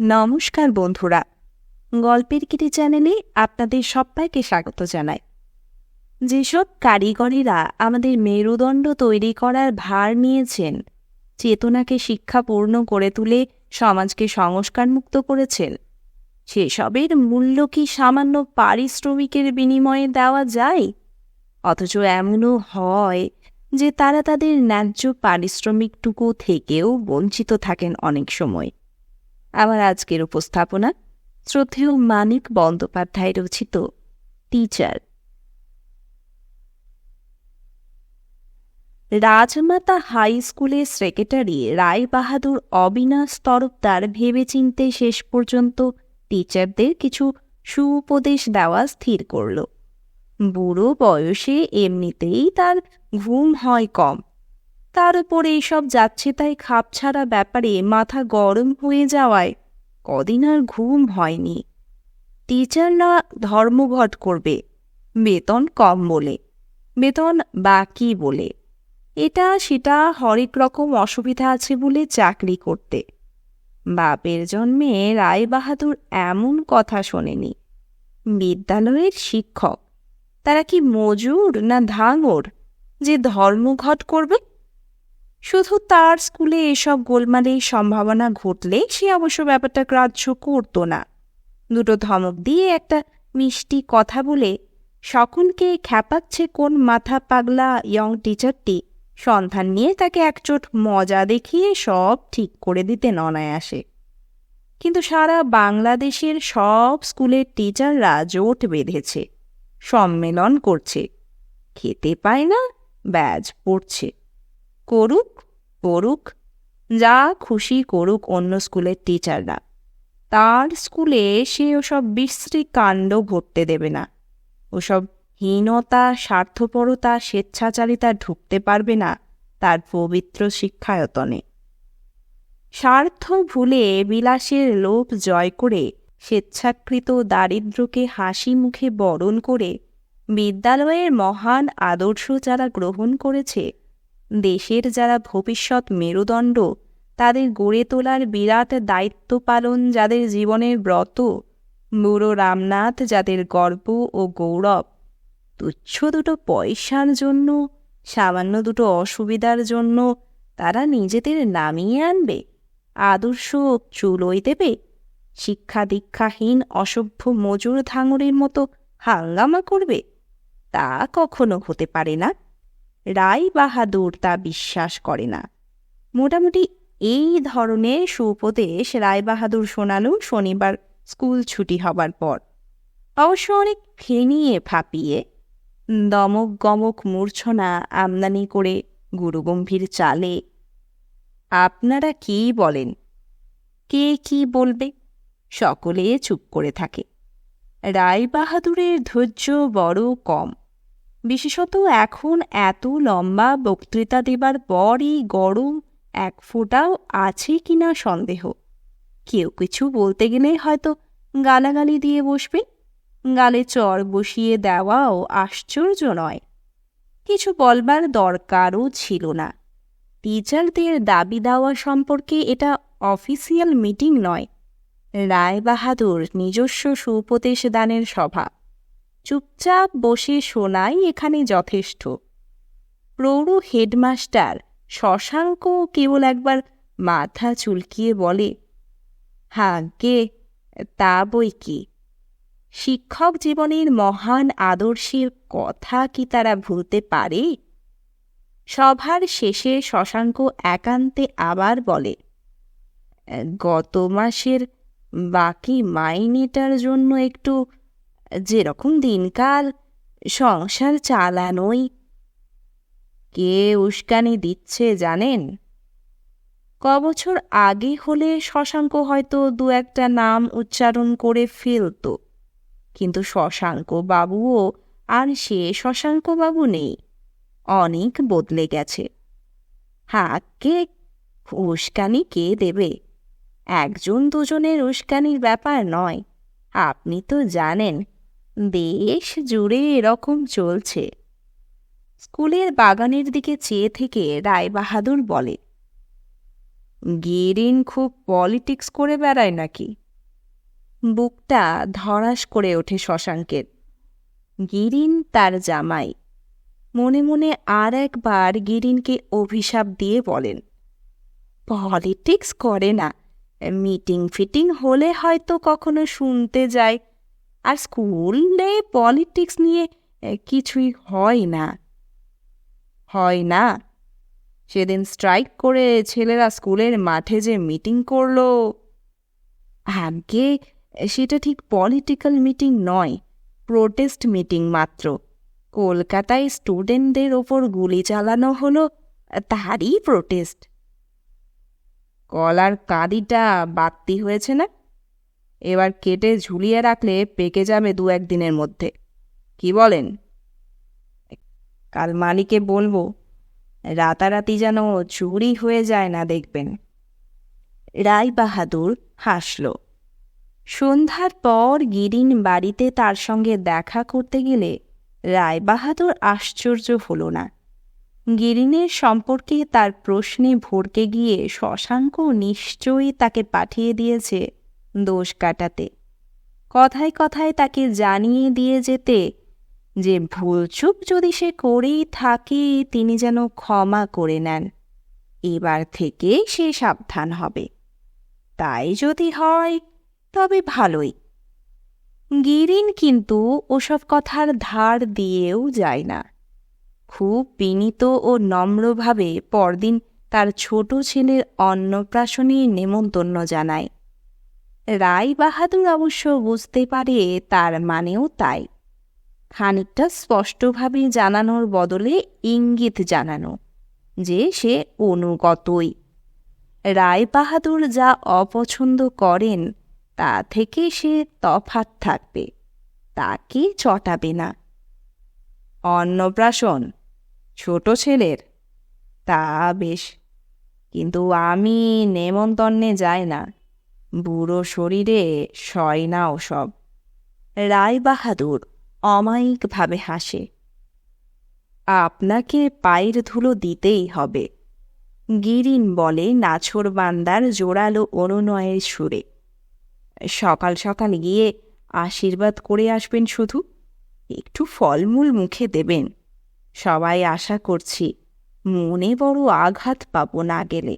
নমস্কার বন্ধুরা। গল্পের কিটি চ্যানেলে আপনাদের সবাইকে স্বাগত জানাই। যেসব কারিগরেরা আমাদের মেরুদণ্ড তৈরি করার ভার নিয়েছেন, চেতনাকে শিক্ষাপূর্ণ করে তুলে সমাজকে সংস্কারমুক্ত করেছেন, সেসবের মূল্য কি সামান্য পারিশ্রমিকের বিনিময়ে দেওয়া যায়? অথচ এমনও হয় যে তারা তাদের ন্যায্য পারিশ্রমিকটুকু থেকেও বঞ্চিত থাকেন অনেক সময়। আমার আজকের উপস্থাপনা শ্রদ্ধেয় মানিক বন্দ্যোপাধ্যায় রচিত, টিচার। রাজমাতা হাই স্কুলের সেক্রেটারি রায় বাহাদুর অবিনাশ তরফদার ভেবেচিন্তে শেষ পর্যন্ত টিচারদের কিছু সুউপদেশ দেওয়া স্থির করল। বুড়ো বয়সে এমনিতেই তার ঘুম হয় কম। তার উপর এইসব যাচ্ছে তাই খাপছাড়া ব্যাপারে মাথা গরম হয়ে যাওয়ায় কদিন আর ঘুম হয়নি। টিচাররা ধর্মঘট করবে, বেতন কম বলে, বেতন বাকি বলে। এটা সেটা হরেক রকম অসুবিধা আছে বলে চাকরি করতে। বাপের জন্মে রায় বাহাদুর এমন কথা শোনেনি। বিদ্যালয়ের শিক্ষক, তারা কি মজুর না ধাঙর যে ধর্মঘট করবে? শুধু তার স্কুলে এসব গোলমালের সম্ভাবনা ঘটলে সে অবশ্য ব্যাপারটা গ্রাহ্য করত না। দুটো ধমক দিয়ে একটা মিষ্টি কথা বলে সকলকে খ্যাপাচ্ছে কোন মাথা পাগলা ইয়ং টিচারটি সন্ধান নিয়ে তাকে একচোট মজা দেখিয়ে সব ঠিক করে দিতে অনায়াসে। কিন্তু সারা বাংলাদেশের সব স্কুলের টিচাররা জোট বেঁধেছে, সম্মেলন করছে, খেতে পায় না, ব্যাজ পড়ছে। করুক, পড়ুক, যা খুশি করুক অন্য স্কুলের টিচাররা। তার স্কুলে সে ওসব বিশ্রী কাণ্ড ঘটতে দেবে না। ওসব হীনতা, স্বার্থপরতা, স্বেচ্ছাচারিতা ঢুকতে পারবে না তার পবিত্র শিক্ষায়তনে। স্বার্থ ভুলে বিলাসের লোভ জয় করে স্বেচ্ছাকৃত দারিদ্র্যকে হাসি মুখে বরণ করে বিদ্যালয়ের মহান আদর্শ যারা গ্রহণ করেছে দেশের যারা ভবিষ্যৎ মেরুদণ্ড, তাদের গড়ে তোলার বিরাট দায়িত্ব পালন যাদের জীবনের ব্রত বুড়ো রামনাথ যাদের গর্ব ও গৌরব। তুচ্ছ দুটো পয়সার জন্য, সামান্য দুটো অসুবিধার জন্য তারা নিজেদের নামিয়ে আনবে, আদর্শ চুলোই দেবে শিক্ষা দীক্ষাহীন অসভ্য মজুর ধাঙরের মতো হাঙ্গামা করবে। তা কখনো হতে পারে না। রায় বাহাদুর তা বিশ্বাস করে না। মোটামুটি এই ধরনের সুপদেশ রায়বাহাদুর শোনালো শনিবার স্কুল ছুটি হবার পর। অবশ্য অনেক ফেনিয়ে ফাঁপিয়ে দমক গমক মূর্ছনা আমদানি করে গুরুগম্ভীর চালে। আপনারা কি বলেন? কে কি বলবে? সকলে চুপ করে থাকে। রায় বাহাদুরের ধৈর্য বড় কম। বিশেষত এখন এত লম্বা বক্তৃতা দেবার পরই গরম এক ফোঁটাও আছে কিনা সন্দেহ। কেউ কিছু বলতে গেলে হয়তো গালাগালি দিয়ে বসবে, গালে চর বসিয়ে দেওয়াও আশ্চর্য নয়। কিছু বলবার দরকারও ছিল না। টিচারদের দাবি দেওয়া সম্পর্কে এটা অফিসিয়াল মিটিং নয়। রায় বাহাদুর নিজস্ব সুপদেশ দানের সভা। চুপচাপ বসে শোনাই এখানে যথেষ্ট। প্রৌঢ় হেডমাস্টার শশাঙ্ক কেবল একবার মাথা চুলকিয়ে বলে হাঁকে তা বই কি? শিক্ষক জীবনের মহান আদর্শের কথা কি তারা ভুলতে পারে? সভার শেষে শশাঙ্ক একান্তে আবার বলে, গত মাসের বাকি মাইনেটার জন্য একটু যেরকম দিনকাল সংসার চালানোই কে উস্কানি দিচ্ছে জানেন কবছর আগে হলে শশাঙ্ক হয়তো দু একটা নাম উচ্চারণ করে ফেলত কিন্তু শশাঙ্ক বাবুও আর সে শশাঙ্ক বাবু নেই অনেক বদলে গেছে হাঁককে উস্কানি কে দেবে একজন দুজনের উস্কানির ব্যাপার নয় আপনি তো জানেন দেশ জুড়ে এরকম চলছে। স্কুলের বাগানের দিকে চেয়ে থেকে রায়বাহাদুর বলে, গিরিন খুব পলিটিক্স করে বেড়ায় নাকি? বুকটা ধরাস করে ওঠে শশাঙ্কের, গিরিন তার জামাই। মনে মনে আর একবার গিরিনকে অভিশাপ দিয়ে বলেন, পলিটিক্স করে না, মিটিং ফিটিং হলে হয়তো কখনো শুনতে যায় আর স্কুলে পলিটিক্স নিয়ে কিছুই হয় না। হয় না। সেদিন স্ট্রাইক করে ছেলেরা স্কুলের মাঠে যে মিটিং করল। আগে সেটা ঠিক পলিটিক্যাল মিটিং নয়, প্রোটেস্ট মিটিং মাত্র। কলকাতায় স্টুডেন্টদের ওপর গুলি চালানো হলো, তারই প্রোটেস্ট। কলার কাঁদিটা বাড়তি হয়েছে না? এবার কেটে ঝুলিয়ে রাখলে পেকে যাবে দু একদিনের মধ্যে। কি বলেন? কাল মালিকে বলব, রাতারাতি যেন চুরি হয়ে যায় না দেখবেন। রায় বাহাদুর হাসল। সন্ধ্যার পর গিরিন বাড়িতে তার সঙ্গে দেখা করতে গেলে রায় বাহাদুর আশ্চর্য হল না। গিরিনের সম্পর্কে তার প্রশ্নে ভরকে গিয়ে শশাঙ্ক নিশ্চয়ই তাকে পাঠিয়ে দিয়েছে দোষ কাটাতে। কথায় কথায় তাকে জানিয়ে দিয়ে যেতে, যে ভুলচুক যদি সে করেই থাকে, তিনি যেন ক্ষমা করে নেন। এবার থেকে সে সাবধান হবে। তাই যদি হয়, তবে ভালোই। গিরিন কিন্তু ওসব কথার ধার দিয়েও যায় না। খুব বিনীত ও নম্রভাবে পরদিন তার ছোট ছেলের অন্নপ্রাশনে নেমন্তন্ন জানায়। রায় বাহাদুর অবশ্য বুঝতে পারে তার মানেও তাই। খানিকটা স্পষ্টভাবে জানানোর বদলে ইঙ্গিত জানানো যে সে অনুগতই। রায় বাহাদুর যা অপছন্দ করেন, তা থেকে সে তফাত থাকবে তাকে চটাবে না। অন্নপ্রাশন, ছোট ছেলের, তা বেশ, কিন্তু আমি নেমন্তন্নে যাই না। বুড়ো শরীরে সয় না ওসব রায় বাহাদুর অমায়িকভাবে হাসে। আপনাকে পায়ের ধুলো দিতেই হবে, গিরিন বলে নাছর বান্দার জোরালো অনুনয়ের সুরে। সকাল সকাল গিয়ে আশীর্বাদ করে আসবেন শুধু, একটু ফলমূল মুখে দেবেন। সবাই আশা করছি মনে বড় আঘাত পাব না গেলে।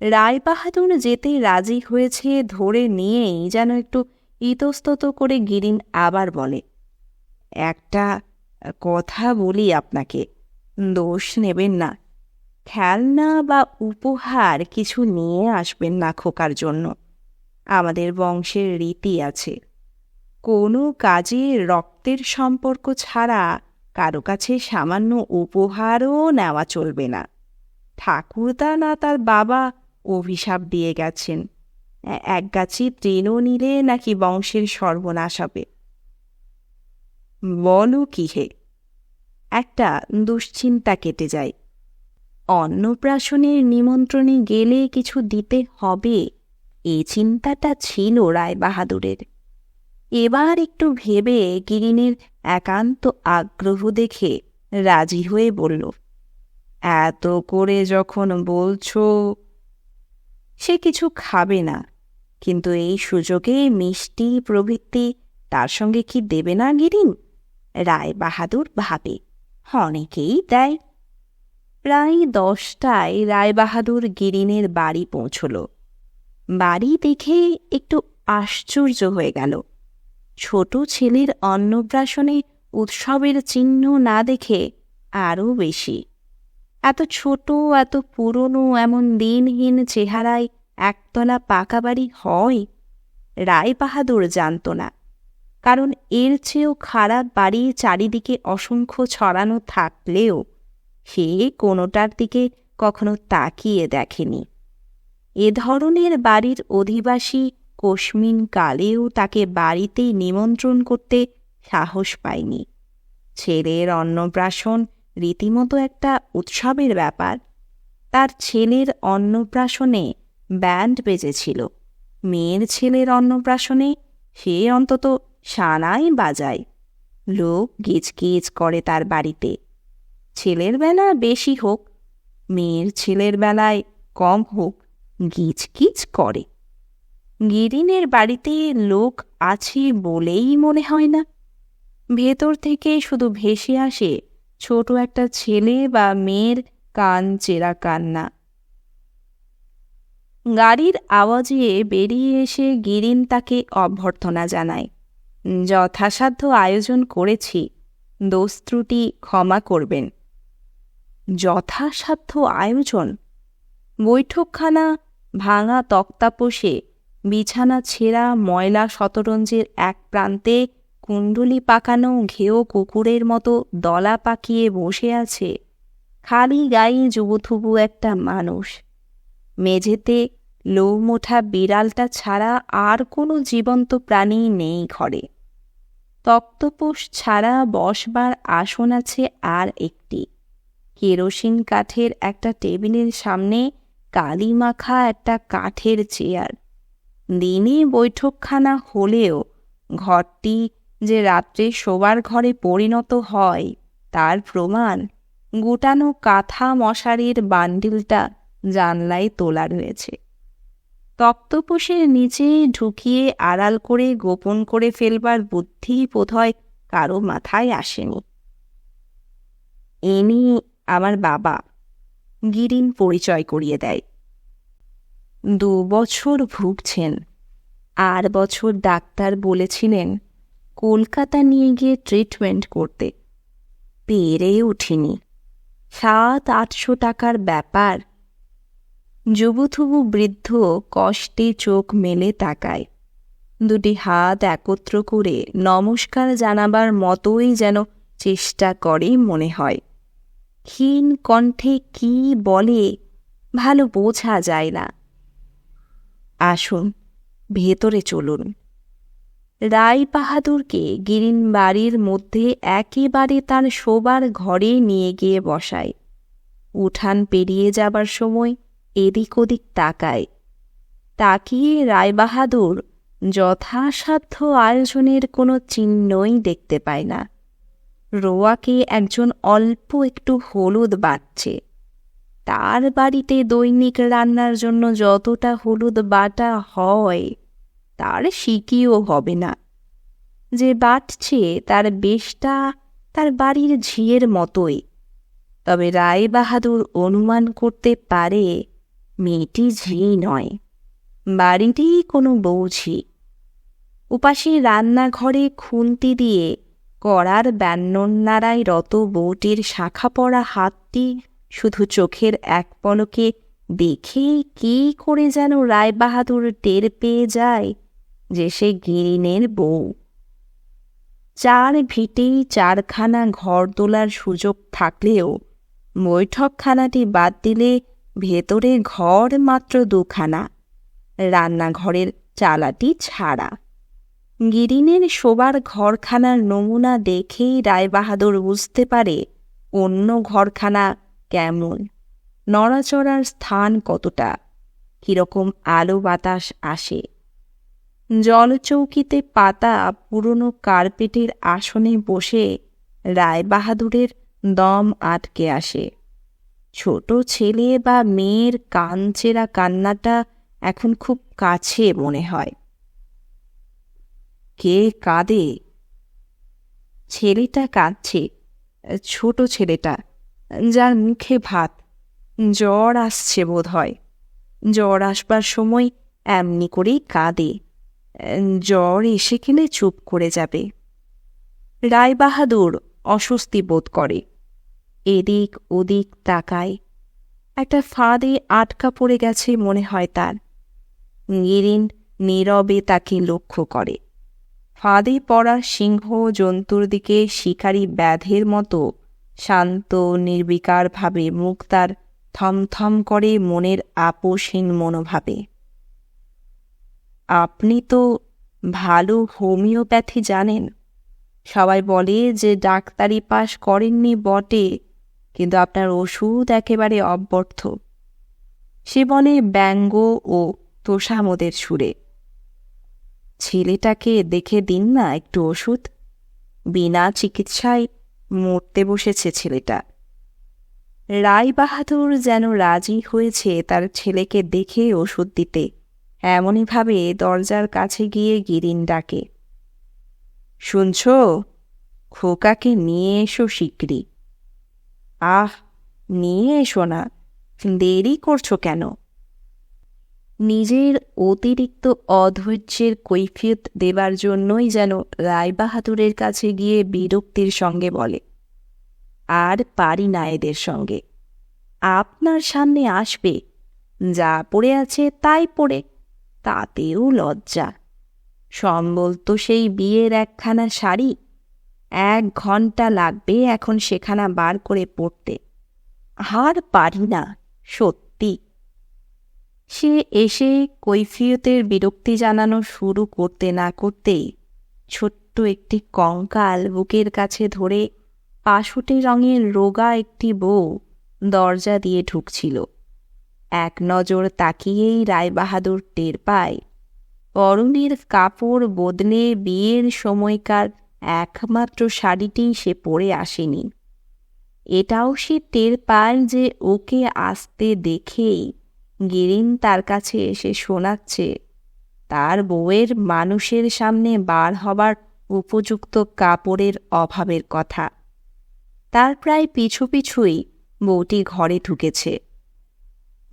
রায়বাহাদুর যেতে রাজি হয়েছে ধরে নিয়েই যেন একটু ইতস্তত করে গিরিন আবার বলে, একটা কথা বলি আপনাকে, দোষ নেবেন না। খেলনা বা উপহার কিছু নিয়ে আসবেন না খোকার জন্য। আমাদের বংশের রীতি আছে। কোনো কাজে রক্তের সম্পর্ক ছাড়া কারও কাছে সামান্য উপহারও নেওয়া চলবে না। ঠাকুরদা না তার বাবা অভিশাপ দিয়ে গেছেন। এ- এক গাছি তৃণ নিলে নাকি বংশের সর্বনাশ হবে। বলো কি হে একটা দুশ্চিন্তা কেটে যায়। অন্নপ্রাশনের নিমন্ত্রণে গেলে কিছু দিতে হবে? এই চিন্তাটা ছিল রায় বাহাদুরের এবার একটু ভেবে গিরিনের একান্ত আগ্রহ দেখে রাজি হয়ে বলল, এত করে যখন বলছো সে কিছু খাবে না। কিন্তু এই সুযোগে মিষ্টি প্রভৃতি তার সঙ্গে কি দেবে না গিরিন? রায় বাহাদুর ভাবে। অনেকেই দেয়। প্রায় দশটায় রায়বাহাদুর গিরিনের বাড়ি পৌঁছল। বাড়ি দেখে একটু আশ্চর্য হয়ে গেল। ছোট ছেলের অন্নপ্রাশনে উৎসবের চিহ্ন না দেখে আরও বেশি। এত ছোট, এত পুরনো, এমন দিনহীন চেহারায় একতলা পাকা বাড়ি হয়? রায়বাহাদুর জানত না। কারণ এর চেয়েও খারাপ বাড়ি চারিদিকে অসংখ্য ছড়ানো থাকলেও সে কোনোটার দিকে কখনো তাকিয়ে দেখেনি। এ ধরনের বাড়ির অধিবাসী কস্মিন কালেও তাকে বাড়িতেই নিমন্ত্রণ করতে সাহস পায়নি। ছেলের অন্নপ্রাশন রীতিমতো একটা উৎসবের ব্যাপার। তার ছেলের অন্নপ্রাশনে ব্যান্ড বেজেছিল। মেয়ের ছেলের অন্নপ্রাশনে সে অন্তত সানাই বাজায়। লোক গিজগিজ করে তার বাড়িতে। ছেলের বেলা বেশি হোক, মেয়ের ছেলের বেলায় কম হোক গিচকিচ করে। গিরিনের বাড়িতে লোক আছে বলেই মনে হয় না। ভেতর থেকে শুধু ভেসে আসে ছোট একটা ছেলে বা মেয়ের কান চেরা কান্না। গাড়ির আওয়াজে বেরিয়ে এসে গিরিন তাকে অভ্যর্থনা জানায়, যথাসাধ্য আয়োজন করেছি, দোষ ত্রুটি ক্ষমা করবেন। যথাসাধ্য আয়োজন? বৈঠকখানা, ভাঙা তক্তাপোষে, বিছানা ছেঁড়া ময়লা শতরঞ্জের এক প্রান্তে কুণ্ডলি পাকানো ঘেও কুকুরের মতো দলা পাকিয়ে বসে আছে। খালি গায়ে যুবথুবু একটা মানুষ। মেঝেতে লোমোঠা বিড়ালটা ছাড়া আর কোনো জীবন্ত প্রাণী নেই ঘরে। তক্তপোষ ছাড়া বসবার আসন আছে আর একটি। কেরোসিন কাঠের একটা টেবিলের সামনে কালি মাখা একটা কাঠের চেয়ার। দিনে বৈঠকখানা হলেও ঘরটি যে রাত্রে শোবার ঘরে পরিণত হয়, তার প্রমাণ গোটানো কাঁথা মশারির বান্ডিলটা জানলায় তোলা রয়েছে। তপ্তপোষের নিচে ঢুকিয়ে আড়াল করে গোপন করে ফেলবার বুদ্ধি বোধহয় কারও মাথায় আসেনি। এনি আমার বাবা গিরিন পরিচয় করিয়ে দেয়। দু বছর ভুগছেন আর বছর ডাক্তার বলেছিলেন কলকাতা নিয়ে গিয়ে ট্রিটমেন্ট করতে। পেরে উঠিনি। সাত, আটশো টাকার ব্যাপার। যুবথুবু বৃদ্ধ কষ্টে চোখ মেলে তাকায়। দুটি হাত একত্র করে নমস্কার জানাবার মতোই যেন চেষ্টা করে মনে হয়। ক্ষীণ কণ্ঠে কি বলে ভালো বোঝা যায় না। আসুন, ভেতরে চলুন। রায় বাহাদুরকে গিরিন বাড়ির মধ্যে একেবারে তার শোবার ঘরে নিয়ে গিয়ে বসায়। উঠান পেরিয়ে যাবার সময় এদিক ওদিক তাকায়। তাকিয়ে রায়বাহাদুর যথাসাধ্য আয়োজনের কোনো চিহ্নই দেখতে পায় না। রোয়াকে একজন অল্প একটু হলুদ বাটছে তার বাড়িতে দৈনিক রান্নার জন্য যতটা হলুদ বাটা হয় তার শিকিও হবে না। যে বাটছে তার বেশটা তার বাড়ির ঝিয়ের মতোই। তবে রায় বাহাদুর অনুমান করতে পারে মেয়েটি ঝি নয়, বাড়িটি কোনো বৌঝি। উপাসে রান্নাঘরে খুন্তি দিয়ে কড়ার ব্যন্নন্নারায় রত বউটির শাখা পড়া হাতটি শুধু চোখের এক পলকে দেখেই কি করে যেন রায়বাহাদুর টের পেয়ে যায় যে সে গিরিনের বউ। চার ভিটেই চারখানা ঘর তোলার সুযোগ থাকলেও বৈঠকখানাটি বাদ দিলে ভেতরে ঘর মাত্র দুখানা, রান্নাঘরের চালাটি ছাড়া। গিরিনের শোবার ঘরখানার নমুনা দেখেই রায়বাহাদুর বুঝতে পারে অন্য ঘরখানা কেমন, নড়াচড়ার স্থান কতটা, কীরকম আলো বাতাস আসে। জলচৌকিতে পাতা পুরনো কার্পেটের আসনে বসে রায়বাহাদুরের দম আটকে আসে। ছোট ছেলে বা মেয়ের কানচেরা কান্নাটা এখন খুব কাছে মনে হয়। কে কাঁদে? ছেলেটা কাঁদছে, ছোট ছেলেটা, যার মুখে ভাত, জ্বর আসছে বোধ হয় জ্বর আসবার সময় এমনি করেই কাঁদে। জ্বর এসে গেলে চুপ করে যাবে। রায়বাহাদুর অস্বস্তি বোধ করে। এদিক ওদিক তাকায়। একটা ফাঁদে আটকা পড়ে গেছে মনে হয় তার। গিরিন নীরবে তাকে লক্ষ্য করে। ফাঁদে পড়া সিংহ জন্তুর দিকে শিকারী ব্যাধের মতো শান্ত, নির্বিকারভাবে মুখ তার থমথম করে মনের আপোষহীন মনোভাবে। আপনি তো ভালো হোমিওপ্যাথি জানেন। সবাই বলে যে ডাক্তারি পাশ করেননি বটে, কিন্তু আপনার ওষুধ একেবারে অব্যর্থ। সে বলে ব্যঙ্গ ও তোষামোদের সুরে। ছেলেটাকে দেখে দিন না একটু ওষুধ। বিনা চিকিৎসায় মরতে বসেছে ছেলেটা। রায় বাহাদুর যেন রাজি হয়েছে তার ছেলেকে দেখে ওষুধ দিতে। এমনইভাবে দরজার কাছে গিয়ে গিরিন ডাকে, শুনছ? খোকাকে নিয়ে এসো শিগগিরি আহ, নিয়ে এসো না, দেরি করছ কেন? নিজের অতিরিক্ত অধৈর্যের কৈফিয়ত দেবার জন্যই যেন রায়বাহাদুরের কাছে গিয়ে বিরক্তির সঙ্গে বলে, আর পারি না এদের সঙ্গে। আপনার সামনে আসবে, যা পড়ে আছে তাই পড়ে। তাতেও লজ্জা। সম্বল তো সেই বিয়ের একখানা শাড়ি। এক ঘণ্টা লাগবে এখন সেখানা বার করে পড়তে। আর পারি না, সত্যি। সে এসে কৈফিয়তের বিরক্তি জানানো শুরু করতে না করতেই ছোট্ট একটি কঙ্কাল বুকের কাছে ধরে পাশুটে রঙের রোগা একটি বউ দরজা দিয়ে ঢুকছিল। এক নজর তাকিয়েই রায়বাহাদুর টের পায়। পরনের কাপড় বদলে বিয়ের সময়কার একমাত্র শাড়িটি সে পরে আসেনি। এটাও সে টের পায় যে ওকে আসতে দেখেই গিরিন তার কাছে এসে শোনাচ্ছে, তার বউয়ের মানুষের সামনে বার হবার উপযুক্ত কাপড়ের অভাবের কথা। তার প্রায় পিছু পিছুই বউটি ঘরে ঢুকেছে।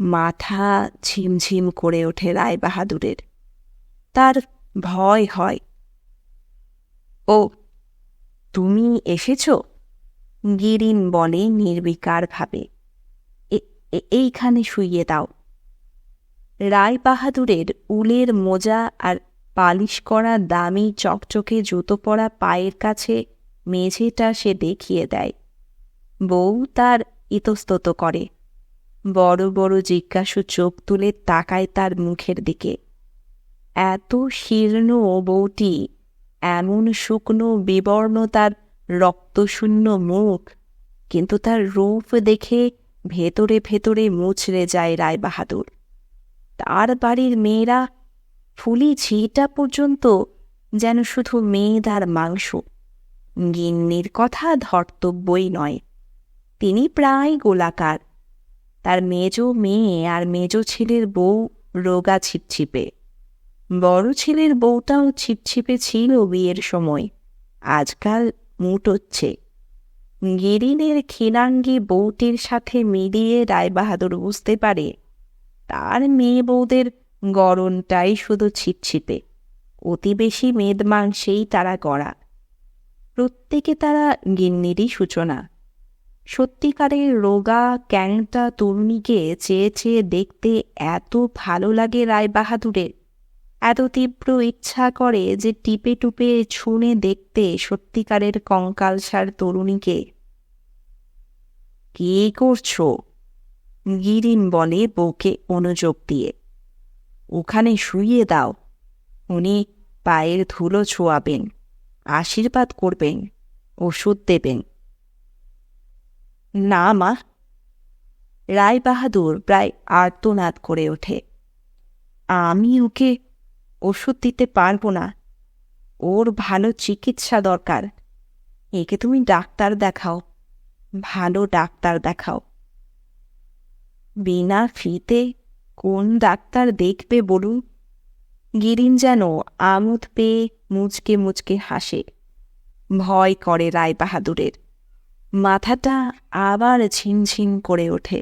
মাথা ঝিমঝিম করে ওঠে রায় বাহাদুরের তার ভয় হয়। ও, তুমি এসেছ? গিরিন বলে নির্বিকারভাবে। এইখানে শুইয়ে দাও। রায় বাহাদুরের উলের মোজা আর পালিশ করা দামি চকচকে জুতো পরা পায়ের কাছে মেঝেটা সে দেখিয়ে দেয়। বউ তার ইতস্তত করে। বড় বড় জিজ্ঞাসু চোখ তুলে তাকায় তার মুখের দিকে। এত শীর্ণ বউটি, এমন শুকনো বিবর্ণ তার রক্তশূন্য মুখ, কিন্তু তার রূপ দেখে ভেতরে ভেতরে মুচড়ে যায় রায়বাহাদুর। তার বাড়ির মেয়েরা ফুলি ঝিটা পর্যন্ত যেন শুধু মেদ আর মাংস। গিন্নির কথা ধর্তব্যই নয়। তিনি প্রায় গোলাকার। তার মেজ মেয়ে আর মেজ ছেলের বউ রোগা ছিপছিপে। বড় ছেলের বউটাও ছিপছিপে ছিল বিয়ের সময়। আজকাল মুটোচ্ছে গিরিনের খিলাঙ্গি বউটির সাথে মিলিয়ে রায়বাহাদুর বুঝতে পারে, তার মেয়ে বউদের গরণটাই শুধু ছিপছিপে। অতি বেশি মেদ মাংসেই তারা গড়া প্রত্যেকে তারা গিন্নিরই সূচনা। সত্যিকারের রোগা ক্যাংটা তরুণীকে চেয়ে চেয়ে দেখতে এত ভালো লাগে রায়বাহাদুরের। এত তীব্র ইচ্ছা করে যে টিপে টুপে ছুঁড়ে দেখতে সত্যিকারের কঙ্কালসার তরুণীকে। কি করছ? গিরিন বলে বউকে অনুযোগ দিয়ে। ওখানে শুইয়ে দাও। উনি পায়ের ধুলো ছোয়াবেন, আশীর্বাদ করবেন, ওষুধ দেবেন। না মা রায় বাহাদুর প্রায় আর্তনাদ করে ওঠে। আমি ওকে ওষুধ দিতে পারব না। ওর ভালো চিকিৎসা দরকার। একে তুমি ডাক্তার দেখাও, ভালো ডাক্তার দেখাও। বিনা ফিতে কোন ডাক্তার দেখবে বলুন? গিরিন যেন আমোদ পেয়ে মুচকে মুচকে হাসে। ভয় করে রায় বাহাদুরের। মাথাটা আবার ঝিমঝিম করে ওঠে।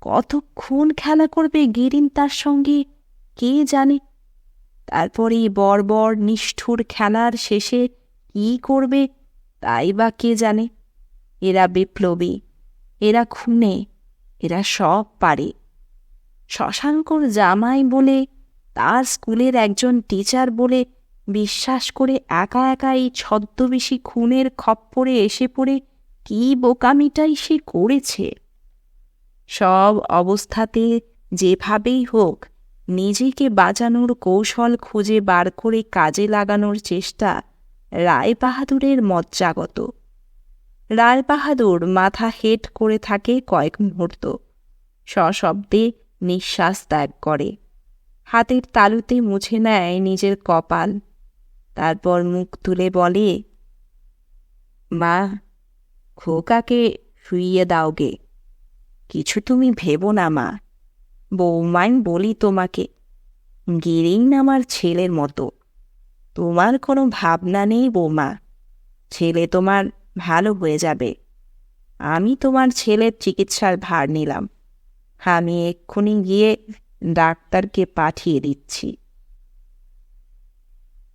কতক্ষণ খেলা করবে গিরিন তার সঙ্গে, কে জানে? তারপরে বর্বর নিষ্ঠুর খেলার শেষে কি করবে তাই বা কে জানে? এরা বিপ্লবী, এরা খুনে, এরা সব পারে। শশাঙ্কর জামাই বলে, তার স্কুলের একজন টিচার বলে বিশ্বাস করে একা একা এই ছদ্মবেশী খুনের খপ্পরে এসে পড়ে কি বোকামিটাই সে করেছে। সব অবস্থাতে যেভাবেই হোক, নিজেকে বাঁচানোর কৌশল খুঁজে বার করে কাজে লাগানোর চেষ্টা রায় বাহাদুরের মজ্জাগত রায় বাহাদুর মাথা হেট করে থাকে কয়েক মুহূর্ত, সশব্দে নিঃশ্বাস ত্যাগ করে। হাতের তালুতে মুছে নেয় নিজের কপাল, তারপর মুখ তুলে বলে, মা খোকাকে শুইয়ে দাও গে কিছু তুমি ভেবো না, মা। বৌমাইন বলি তোমাকে, গিরিন আমার ছেলের মতো। তোমার কোনো ভাবনা নেই বৌমা। ছেলে তোমার ভালো হয়ে যাবে। আমি তোমার ছেলের চিকিৎসার ভার নিলাম। আমি এক্ষুনি গিয়ে ডাক্তারকে পাঠিয়ে দিচ্ছি।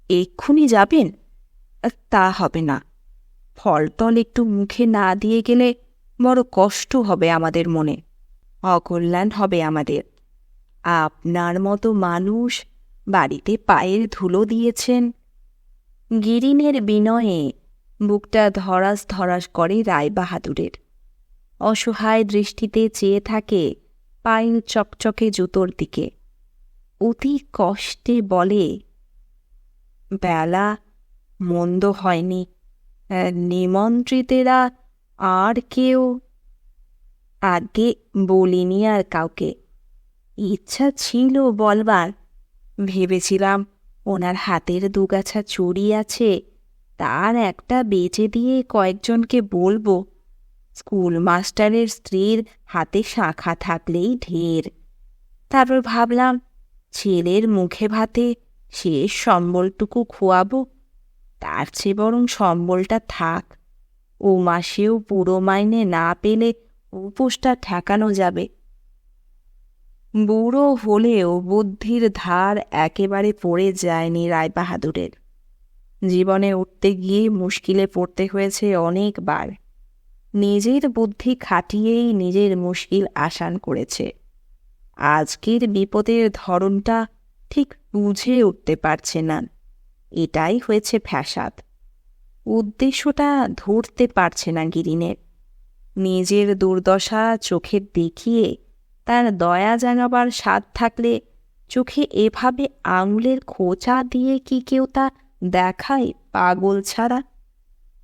এক্ষুনি যাবেন? তা হবে না। ফলটল একটু মুখে না দিয়ে গেলে বড় কষ্ট হবে আমাদের মনে, অকল্যাণ হবে আমাদের। আপনার মতো মানুষ বাড়িতে পায়ের ধুলো দিয়েছেন। গিরিনের বিনয়ে বুকটা ধরাস ধরাস করে রায়বাহাদুরের। অসহায় দৃষ্টিতে চেয়ে থাকে পায়ের চকচকে জুতোর দিকে। অতি কষ্টে বলে, বেলা মন্দ হয়নি। নিমন্ত্রিতেরা আর কেউ? আগে বলিনি আর কাউকে। ইচ্ছা ছিল বলবার। ভেবেছিলাম ওনার হাতের দুগাছা চুড়ি আছে, তার একটা বেচে দিয়ে কয়েকজনকে বলব। স্কুল মাস্টারের স্ত্রীর হাতে শাখা থাকলেই ঢের। তারপর ভাবলাম, ছেলের মুখে ভাতে শেষ সম্বলটুকু খোয়াবো তার চেয়ে বরং সম্বলটা থাক। ও মাসেও পুরো মাইনে না পেলে উপোসটা ঠেকানো যাবে। বুড়ো হলেও বুদ্ধির ধার একেবারে পড়ে যায়নি রায়বাহাদুরের। জীবনে উঠতে গিয়ে মুশকিলে পড়তে হয়েছে অনেকবার। নিজের বুদ্ধি খাটিয়েই নিজের মুশকিল আসান করেছে। আজকের বিপদের ধরনটা ঠিক বুঝে উঠতে পারছে না। এটাই হয়েছে ফ্যাসাদ। উদ্দেশ্যটা ধরতে পারছে না গিরিনের। নিজের দুর্দশা চোখে দেখিয়ে তার দয়া জাগাবার স্বাদ থাকলে চোখে এভাবে আঙুলের খোঁচা দিয়ে কি কেউ তা দেখায় পাগল ছাড়া?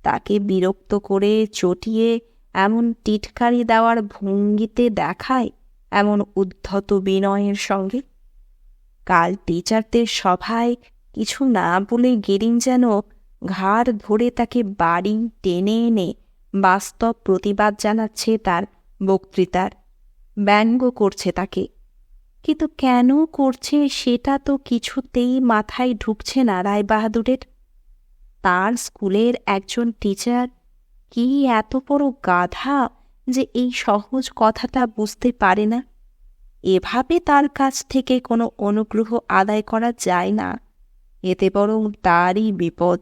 তাকে বিরক্ত করে চটিয়ে এমন টিটকারি দেওয়ার ভঙ্গিতে দেখায় এমন উদ্ধত বিনয়ের সঙ্গে? কাল টিচারদের সভায় কিছু না বলে গেরিন যেন ঘাড় ধরে তাকে বাড়ি টেনে এনে বাস্তব প্রতিবাদ জানাচ্ছে তার বক্তৃতার। ব্যঙ্গ করছে তাকে। কিন্তু কেন করছে সেটা তো কিছুতেই মাথায় ঢুকছে না রায়বাহাদুরের। তার স্কুলের একজন টিচার কি এত বড় গাধা যে এই সহজ কথাটা বুঝতে পারে না? এভাবে তার কাছ থেকে কোনো অনুগ্রহ আদায় করা যায় না। এতে বরং তারই বিপদ,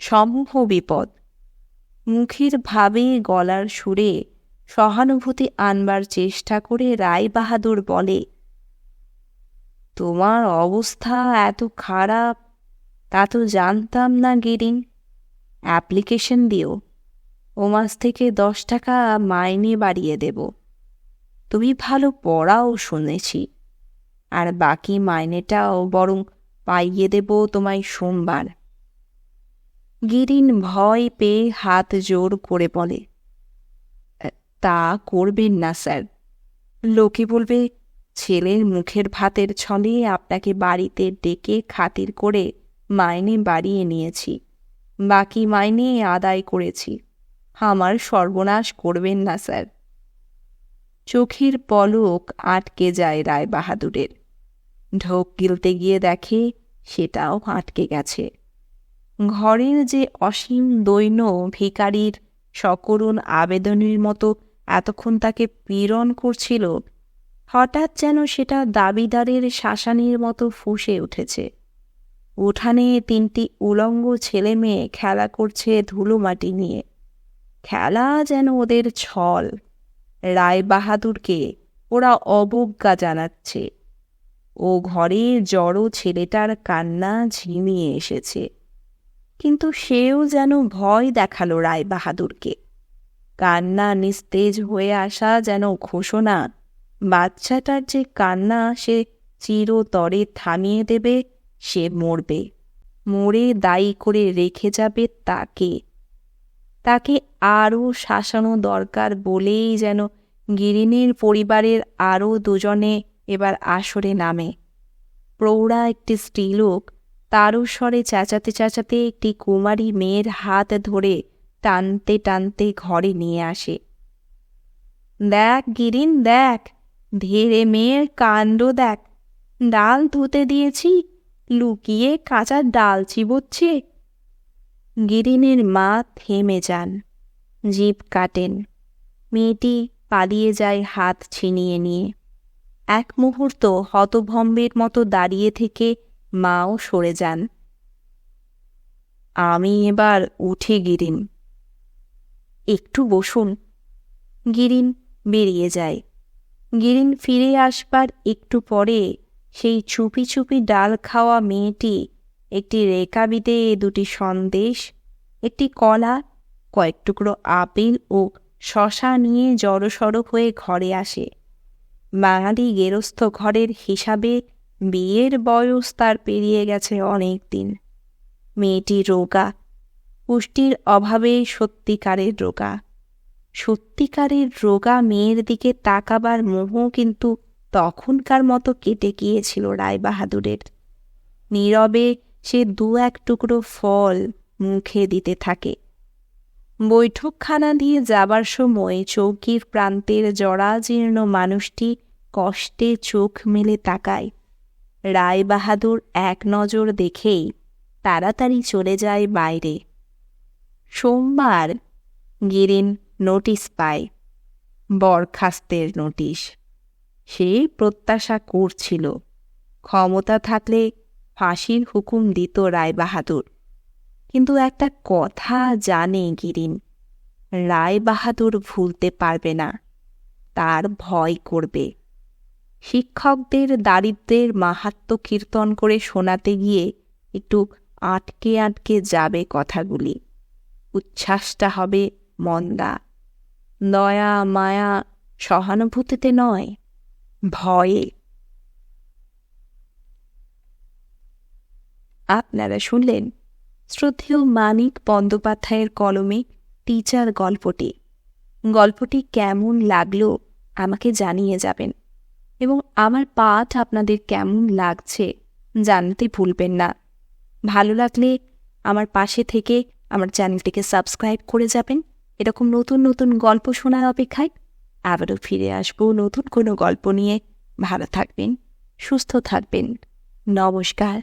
সমূহ বিপদ। মুখের ভাবে গলার সুরে সহানুভূতি আনবার চেষ্টা করে রায় বাহাদুর বলে, তোমার অবস্থা এত খারাপ, তা তো জানতাম না গিরিন। অ্যাপ্লিকেশন দিও, ও মাস থেকে দশ টাকা মাইনে বাড়িয়ে দেব। তুমি ভালো পড়াও শুনেছি, আর বাকি মাইনেটাও বরং পাইয়ে দেব তোমায় সোমবার। গিরিন ভয় পেয়ে হাত জোর করে বলে তা করবেন না স্যার। লোকে বলবে, ছেলের মুখের ভাতের ছলে আপনাকে বাড়িতে ডেকে খাতির করে মাইনে বাড়িয়ে নিয়েছি। বাকি মাইনে আদায় করেছি। আমার সর্বনাশ করবেন না স্যার। চোখের পলক আটকে যায় রায় বাহাদুরের ঢোক গিলতে গিয়ে দেখে সেটাও আটকে গেছে। ঘরের যে অসীম দৈন্য ভিকারির সকরুণ আবেদনের মতো এতক্ষণ তাকে পীড়ন করছিল, হঠাৎ যেন সেটা দাবিদারের শাসানির মতো ফুসে উঠেছে। উঠানে তিনটি উলঙ্গ ছেলে মেয়ে খেলা করছে ধুলো মাটি নিয়ে। খেলা যেন ওদের ছল। রায় বাহাদুরকে ওরা অবজ্ঞা জানাচ্ছে। ও ঘরে জড়ো ছেলেটার কান্না ঝিমিয়ে এসেছে। কিন্তু সেও যেন ভয় দেখাল রায় বাহাদুরকে কান্না নিস্তেজ হয়ে আসা যেন ঘোষণা, বাচ্চাটার যে কান্না সে চিরতরে থামিয়ে দেবে, সে মরবে। মরে দায়ী করে রেখে যাবে তাকে। তাকে আরও শাসানো দরকার বলেই যেন গিরিনীর পরিবারের আরও দুজনে এবার আসরে নামে। প্রৌঢ়া একটি স্ত্রীলোক তারও স্বরে চেঁচাতে চেঁচাতে একটি কুমারী মেয়ের হাত ধরে টানতে টানতে ঘরে নিয়ে আসে। দেখ গিরিন, দেখ, ধীরে মেয়ের কাণ্ড দেখ। ডাল ধুতে দিয়েছি, লুকিয়ে কাঁচা ডাল চিবোচ্ছে। গিরিনের মা থেমে যান, জিভ কাটেন। মেয়েটি পালিয়ে যায় হাত ছিনিয়ে নিয়ে। এক মুহূর্ত হতভম্বের মতো দাঁড়িয়ে থেকে মাও সরে যান। আমি এবার উঠে, গিরিন। একটু বসুন। গিরিন বেরিয়ে যায়। গিরিন ফিরে আসবার একটু পরে সেই চুপি চুপি ডাল খাওয়া মেয়েটি একটি রেকাবিতে দুটি সন্দেশ, একটি কলা, কয়েক টুকরো আপেল ও শশা নিয়ে জড়সড় হয়ে ঘরে আসে। বাঙালি গেরস্থ ঘরের হিসাবে বিয়ের বয়স তার পেরিয়ে গেছে অনেক দিন। মেয়েটি রোগা, পুষ্টির অভাবে সত্যিকারের রোগা। সত্যিকারের রোগা মেয়ের দিকে তাকাবার মোহ কিন্তু তখনকার মতো কেটে গিয়েছিল রায়বাহাদুরের। নীরবে সে দু এক টুকরো ফল মুখে দিতে থাকে। বৈঠকখানা দিয়ে যাবার সময় চৌকির প্রান্তের জরাজীর্ণ মানুষটি কষ্টে চোখ মেলে তাকায়। রায়বাহাদুর এক নজর দেখেই তাড়াতাড়ি চলে যায় বাইরে। সোমবার গিরিন নোটিশ পায়, বরখাস্তের নোটিশ। সে প্রত্যাশা করছিল, ক্ষমতা থাকলে ফাঁসির হুকুম দিত রায়বাহাদুর। কিন্তু একটা কথা জানে গিরিন, রায় বাহাদুর ভুলতে পারবে না, তার ভয় করবে। শিক্ষকদের দারিদ্রের মাহাত্ম কীর্তন করে শোনাতে গিয়ে একটু আটকে আটকে যাবে কথাগুলি। উচ্ছ্বাসটা হবে মন্দা। দয়া, মায়া সহানুভূতিতে নয়, ভয়ে। আপনারা শুনলেন শ্রদ্ধেয় মানিক বন্দ্যোপাধ্যায়ের কলমে টিচার গল্পটি। গল্পটি কেমন লাগল আমাকে জানিয়ে যাবেন এবং আমার পাঠ আপনাদের কেমন লাগছে জানতে ভুলবেন না। ভালো লাগলে আমার পাশে থেকে আমার চ্যানেলটিকে সাবস্ক্রাইব করে যাবেন। এরকম নতুন নতুন গল্প শোনার অপেক্ষায় আবারও ফিরে আসব নতুন কোনো গল্প নিয়ে। ভালো থাকবেন, সুস্থ থাকবেন। নমস্কার।